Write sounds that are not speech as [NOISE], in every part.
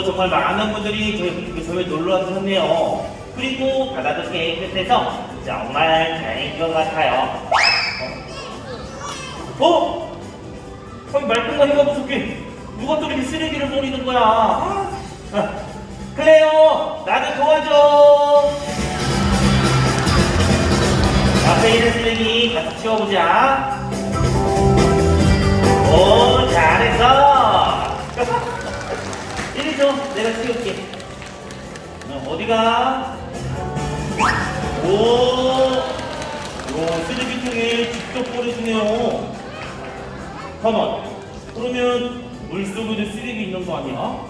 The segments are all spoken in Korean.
오늘도 정말 많은 분들이 저희 물개섬에 놀러 와주셨네요. 그리고 바다도 깨끗해서 정말 다행인 것 같아요. 어? 어? 거기 말끔하기가 무섭게 누가 또 이렇게 쓰레기를 버리는 거야? 아, 아, 클레오, 나도 도와줘. 앞에 있는 쓰레기 같이 치워보자. 오, 잘했어. 이리 줘, 내가 치울게. 어, 어디가? 오, 요 쓰레기통에 직접 버려주네요. 잠깐만, 그러면 물속에도 쓰레기 있는 거 아니야?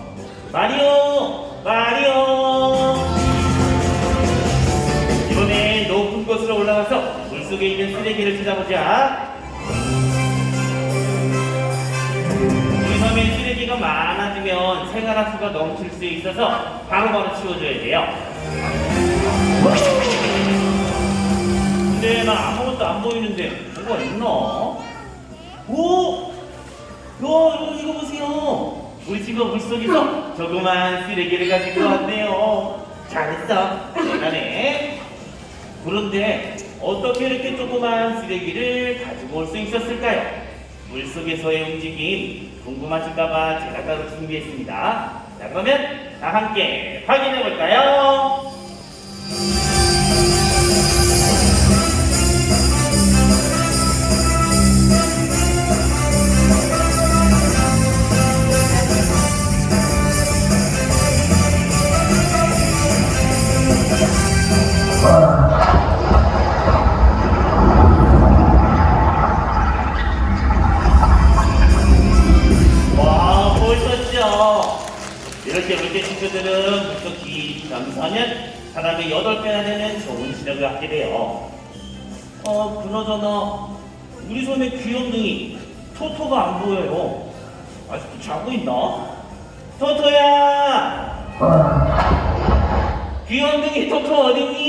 마리오! 마리오! 이번엔 높은 곳으로 올라가서 물속에 있는 쓰레기를 찾아보자. 섬에 쓰레기가 많아지면 생활하수가 넘칠 수 있어서 바로바로 치워줘야 돼요. 근데 나 아무것도 안 보이는데 뭐가 있나? 오! 야, 이거 보세요. 우리 지금 물속에서 조그만 쓰레기를 가지고 왔네요. 잘했어. 대단해. 그런데 어떻게 이렇게 조그만 쓰레기를 가지고 올 수 있었을까요? 물속에서의 움직임 궁금하실까봐 제가 따로 준비했습니다. 자, 그러면 다 함께 확인해 볼까요? 그나저나 우리 손에 귀염둥이 토토가 안 보여요. 아직도 자고 있나? 토토야! 귀염둥이 토토 어디니?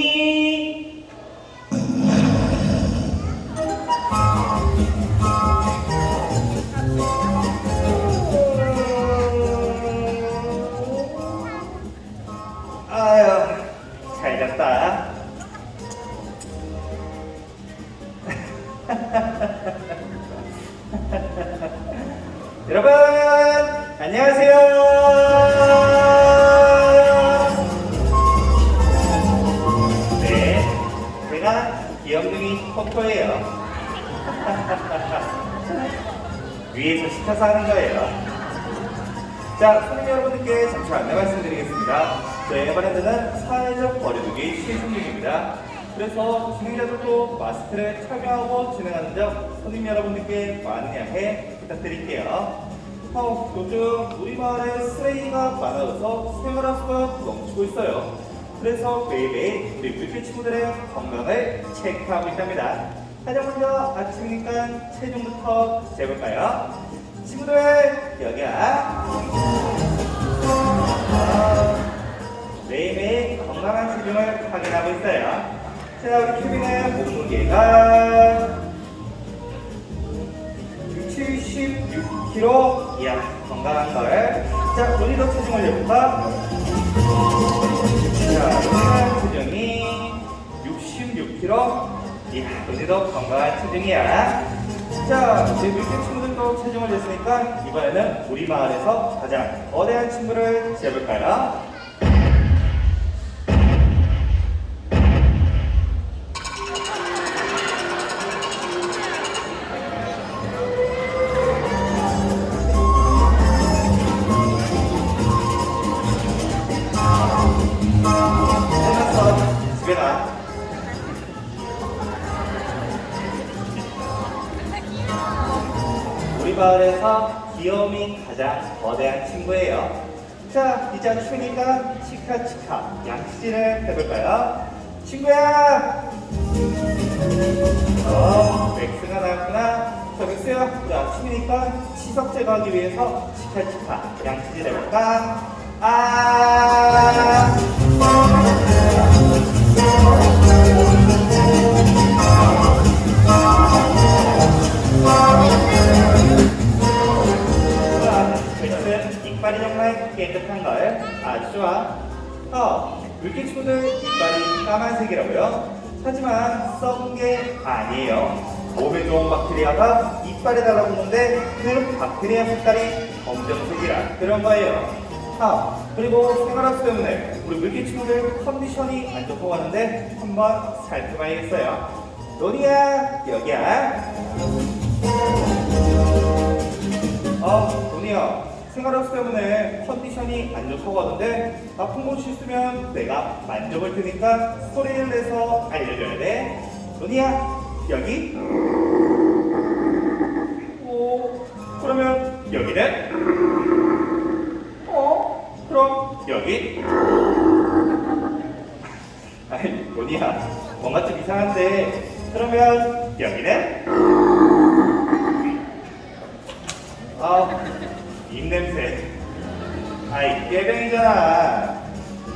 안녕하세요. 네, 제가 귀염둥이 코코예요. [LAUGHS] 위에서 시켜서 하는 거예요. 자, 손님 여러분들께 잠시 안내 말씀드리겠습니다. 저희 에버랜드는 사회적 거리두기 시행 중입니다. 그래서 진행자들도 마스크를 착용하고 진행하는 점 손님 여러분들께 많은 양해 부탁드릴게요. 어, 요즘 우리 마을에 쓰레기가 많아져서 생활하수가 넘치고 있어요. 그래서 매일매일 우리 물개 친구들의 건강을 체크하고 있답니다. 가장 먼저 아침이니까 체중부터 재볼까요? 친구들 여기야. 어, 매일매일 건강한 체중을 확인하고 있어요. 자, 우리 케빈의 몸무게가 76kg. 이야, 건강한 걸. 자, 우리도 체중을 내볼까? 자, 체중이 66kg. 이야, 우리도 건강한 체중이야. 자, 우리 물개 친구들도 체중을 냈으니까 이번에는 우리 마을에서 가장 거대한 친구를 재볼까요? 거대한 친구예요. 자, 이제 추우니까 치카치카 양치질을 해볼까요? 친구야! 어, 맥스가 나왔구나. 저 맥스야, 우리 아침이니까 치석 제거하기 위해서 치카치카 양치질 해볼까? 아! 물개 친구들 이빨이 까만색이라고요? 하지만 썩은 게 아니에요. 몸에 좋은 박테리아가 이빨에 달라붙는데 그 박테리아 색깔이 검정색이라 그런 거예요. 아, 그리고 생활학수 때문에 우리 물개 친구들 컨디션이 안 좋다고 하는데 한번 살펴봐야겠어요. 노니야, 여기야. 아, 돈이야. 생활학수 때문에 컨디션이 안 좋다고 하던데 아픈 곳이 있으면 내가 만져볼 테니까 소리를 내서 알려줘야 돼. 돈이야, 여기. 오, 그러면 여기는? 어, 그럼 여기? 아이, 돈이야. 뭔가 좀 이상한데. 그러면 여기는? 아, 입냄새. 아이, 깨병이잖아.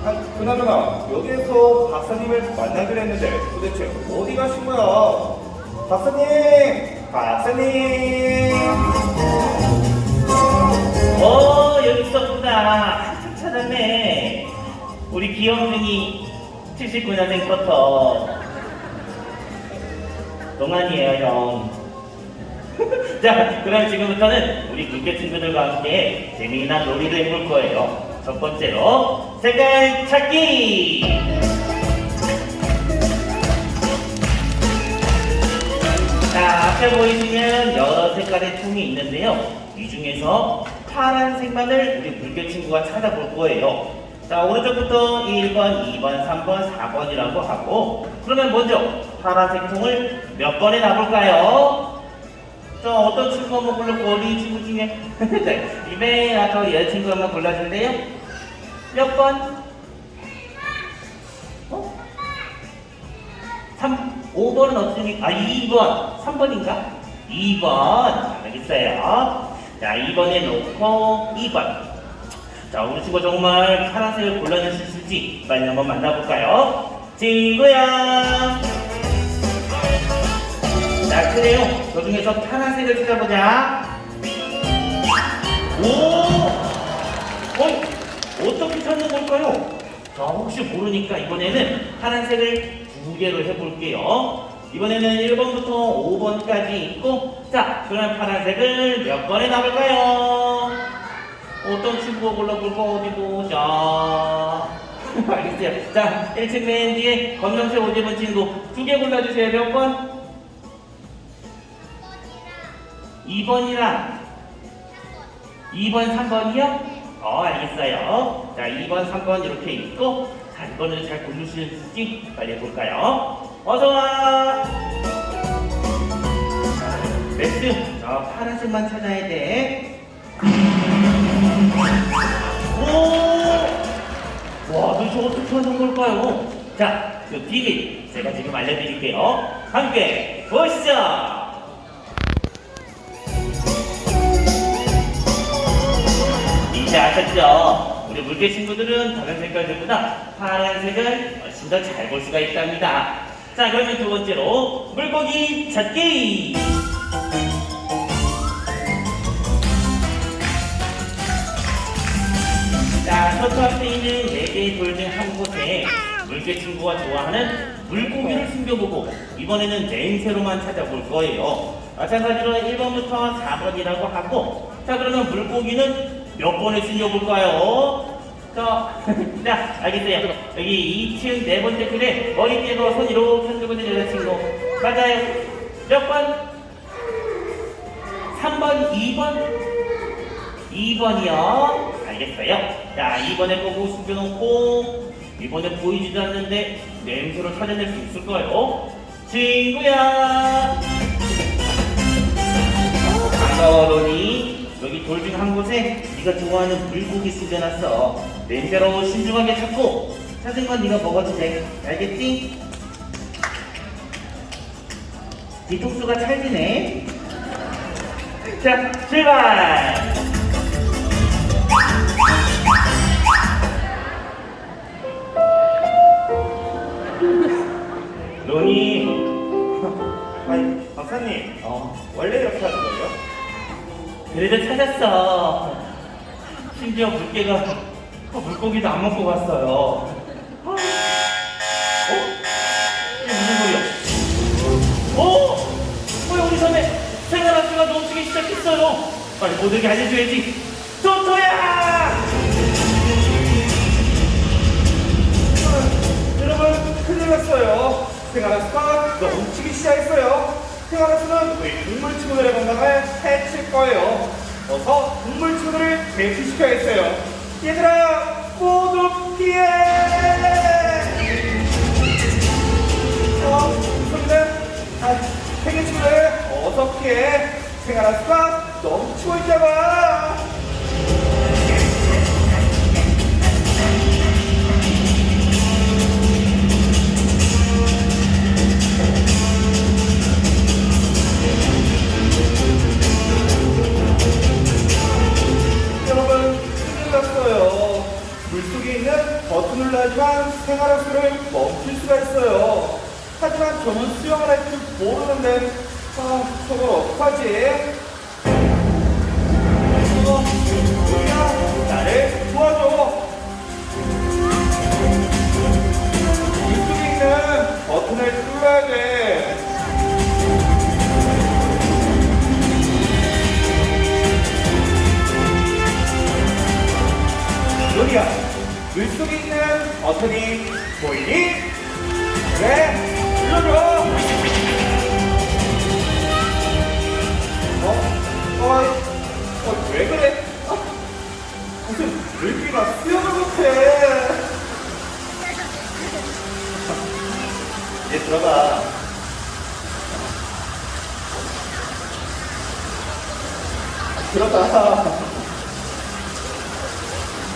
아, 그나저나, 여기에서 박사님을 만나기로 했는데 도대체 어디 가신 거야? 박사님! 박사님! 어 여기 있었구나 한참 찾았네 우리 귀염둥이 79년생 커터 동안이에요 형 자, 그럼 지금부터는 우리 물개 친구들과 함께 재미난 놀이를 해볼 거예요. 첫 번째로 색깔 찾기. 자, 앞에 보이시면 여러 색깔의 통이 있는데요. 이 중에서 파란색만을 우리 물개 친구가 찾아볼 거예요. 자, 오른쪽부터 1번, 2번, 3번, 4번이라고 하고, 그러면 먼저 파란색 통을 몇 번에 놔볼까요? 자, 어떤 친구 한번 골라고 어디 친구 중에? [LAUGHS] 네, 아까 여자친구 한번 골라줄래요? 몇 번? 어? 3, 5번은 없으니까, 아, 2번. 3번인가? 2번. 알겠어요. 자, 2번에 놓고 2번. 자, 우리 친구 정말 파란색을 골라낼 수 있을지 빨리 한번 만나볼까요? 친구야! 자, 그래요. 그 중에서 파란색을 찾아보자. 오! 어? 어떻게 찾는 걸까요? 자, 혹시 모르니까 이번에는 파란색을 두 개로 해볼게요. 이번에는 1번부터 5번까지 있고, 자, 그러면 파란색을 몇 번에 나볼까요? 어떤 친구가 골라볼까? 어디 보자. [LAUGHS] 알겠어요. 자, 1층 맨 뒤에 검정색 옷 입은 친구 두 개 골라주세요. 몇 번? 2번이랑 2번, 3번이요? 어, 알겠어요. 자, 2번, 3번 이렇게 있고, 자, 이거는 잘 있을지 빨리 해볼까요? 어서와! 자, 맥스, 저 파란색만 찾아야 돼. 오! 와, 도대체 어떻게 하는 걸까요? 자, 그 비밀 제가 지금 알려드릴게요. 함께 보시죠! 이제 아셨죠? 우리 물개 친구들은 다른 색깔들보다 파란색을 훨씬 더 잘 볼 수가 있답니다. 자, 그러면 두 번째로 물고기 찾기! 자, 첫 앞에 있는 네 개의 돌 중 한 곳에 물개 친구가 좋아하는 물고기를 숨겨보고 이번에는 냄새로만 찾아볼 거예요. 마찬가지로 1번부터 4번이라고 하고 자 그러면 물고기는 몇 번을 숨겨볼까요? 자, [LAUGHS] 자 알겠어요. 여기 2층 네 번째 글에 머리 떼고 손 이렇게 흔들고 있는 여자친구 맞아요. 몇 번? 3번, 2번? 2번이요. 알겠어요. 자, 2번에 보고 숨겨놓고, 이번에 보이지도 않는데 냄새로 찾아낼 수 있을 거예요. 친구야! 반가워, 로니. 여기 돌 중 한 곳에 네가 좋아하는 불고기 숨겨놨어. 냄새로 신중하게 찾고 찾은 건 네가 먹어도 돼. 알겠지? 뒤통수가 찰지네. 자, 출발! 로니, [LAUGHS] 아니, 박사님, 어, 원래 이렇게 하는 거예요? 그래도 찾았어. 심지어 물개가 어, 물고기도 안 먹고 갔어요. 어? 이게 무슨 소리야? 어? 뭐야 우리 섬에 생활하수가 넘치기 시작했어요. 빨리 모두에게 알려줘야지. 토토야! 여러분, 큰일 났어요. 생활하수가 넘치기 시작했어요. 생활하수는 우리 동물 친구들의 건강을 해칠 거예요. 어서 동물 친구들을 대피시켜야겠어요. 얘들아, 모두 피해! 어, 소리는 아, 세계친구들 어서 피해! 생활하수가 넘치고 있다고! 버튼이 보이니? 그래, 눌러줘! 어? 어, 어, 왜 그래? 어? 무슨 물기가 수영을 못해. 이제 들어가. 들어가.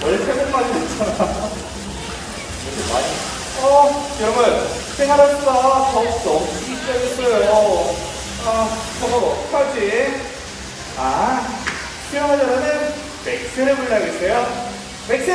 원래 태국말이 있잖아. 이렇게 많이. 어, 여러분, 생활하수가 더욱 넘치기 시작했어요. 아, 저거 어떡하지? 아, 잘하는 맥스를 불러야겠어요. 맥스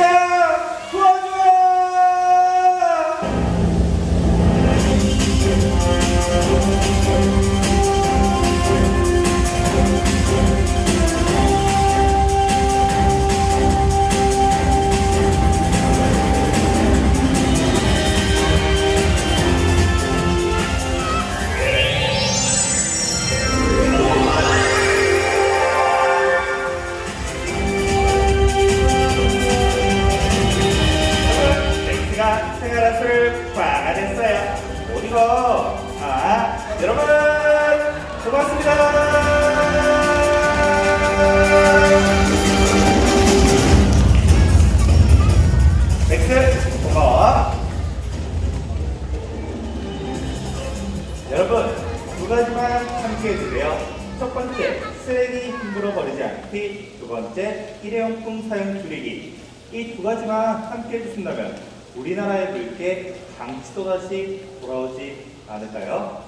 첫 번째, 쓰레기 함부로 버리지 않기. 두 번째, 일회용품 사용 줄이기. 이 두 가지만 함께 해주신다면 우리나라의 물개 강치도 다시 돌아오지 않을까요?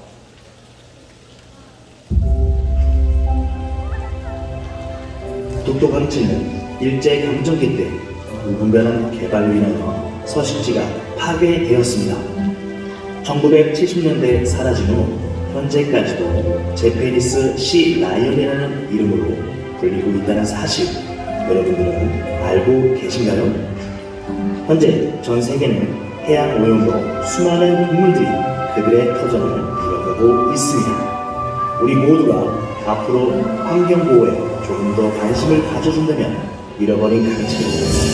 독도강치는 일제강점기 때 무분별한 개발로 인하여 서식지가 파괴되었습니다. 1970년대 사라진 후 현재까지도 제페니스 시 라이언이라는 이름으로 불리고 있다는 사실 여러분들은 알고 계신가요? 현재 전 세계는 해양 오염으로 수많은 동물들이 그들의 터전을 잃어가고 있습니다. 우리 모두가 앞으로 환경 보호에 조금 더 관심을 가져준다면 잃어버린 강치를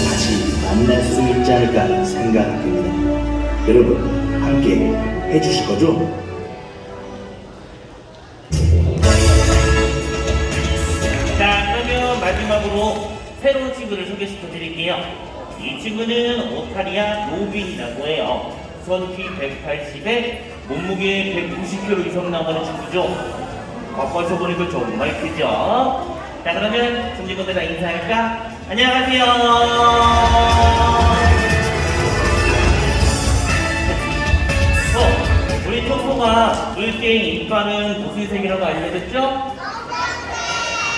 다시 만날 수 있지 않을까 생각됩니다. 여러분, 함께 해주실 거죠? 드릴게요. 이 친구는 오타리아 로빈이라고 해요. 손키 180에 몸무게 190kg 이상 나가는 친구죠. 가까이서 보니까 정말 크죠? 자, 그러면 손 친구들 다 인사할까? 안녕하세요. 어, 우리 토토가 물개의 이빨은 무슨 색이라고 알려줬죠?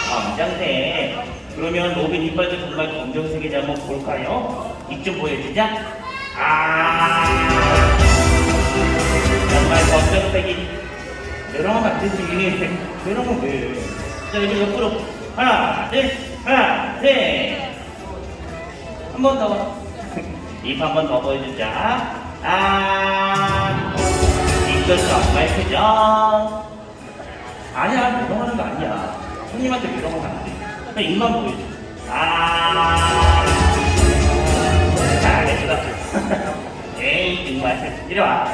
검정색. 그러면 로빈 이빨도 정말 검정색인지 한번 볼까요? 입 좀 보여주자. 아, 정말 검정색이. 내려가면 안 되지. 내려가면 왜? 자, 이제 옆으로. 하나, 둘, 하나, 셋. 한 번 더. [LAUGHS] 입 한 번 더 보여주자. 아, 입도 정말 크죠? 아니야, 매력하는 거 아니야. 손님한테 매력하면 안 돼. 그냥 입만 보여줘. 아, 잘했어. [LAUGHS] 에이, 정말. 이리 와.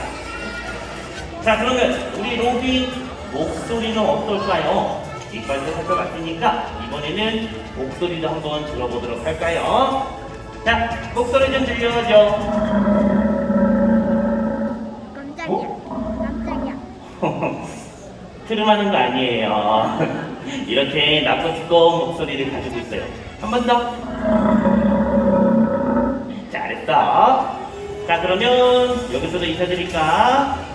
자, 그러면 우리 로빈 목소리는 어떨까요? 이빨도 살펴봤으니까 이번에는 목소리도 한번 들어보도록 할까요? 자, 목소리 좀 들려줘. 깜짝이야. 깜짝이야. [LAUGHS] 트름하는 거 아니에요. [LAUGHS] 이렇게 나쁜 두꺼운 목소리를 가지고 있어요. 한 번 더. 잘했어. 자, 그러면 여기서도 인사드릴까?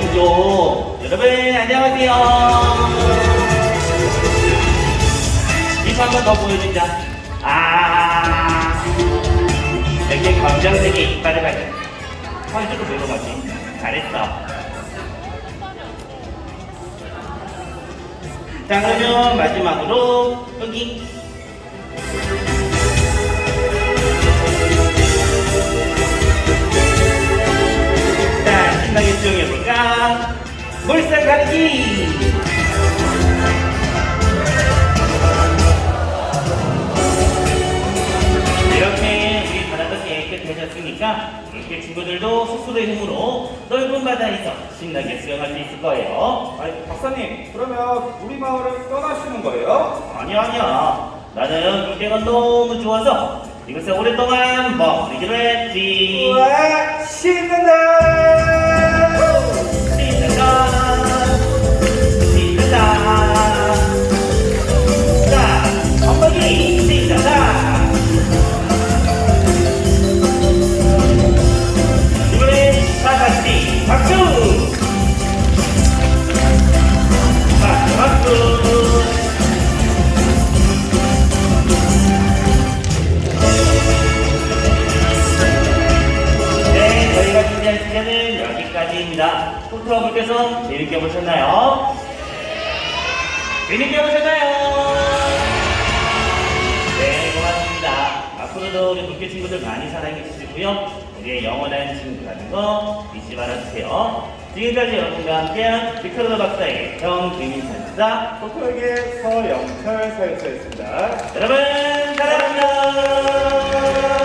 크죠? 여러분, 안녕하세요. 입한번 더 보여주자. 아, 이렇게 검정색의 이빨을 가지고. 화이트로 내려가지. 잘했어. 자, 그러면 마지막으로 여기. 자, 신나게 수영해볼까? 물살 가르기! 깨끗해졌으니까 이렇게 친구들도 스스로의 힘으로 넓은 바다에서 신나게 수영할 수 있을 거예요. 아니, 박사님, 그러면 우리 마을을 떠나시는 거예요? 아니야 아니야 나는 물개가 너무 좋아서 이곳에 오랫동안 머무르기로 했지 우와, 신난다! 신난다 준비한 시간은 여기까지입니다. 토토아분께서 재밌게 보셨나요? 재밌게 보셨나요? 네, 고맙습니다. 앞으로도 우리 국회 친구들 많이 사랑해 주시고요. 우리의 영원한 친구라는 거 잊지 말아주세요. 지금까지 여러분과 함께한 비크로더 박사의 정규민 선사 포토에게 서영철 사회자였습니다. 여러분 사랑합니다.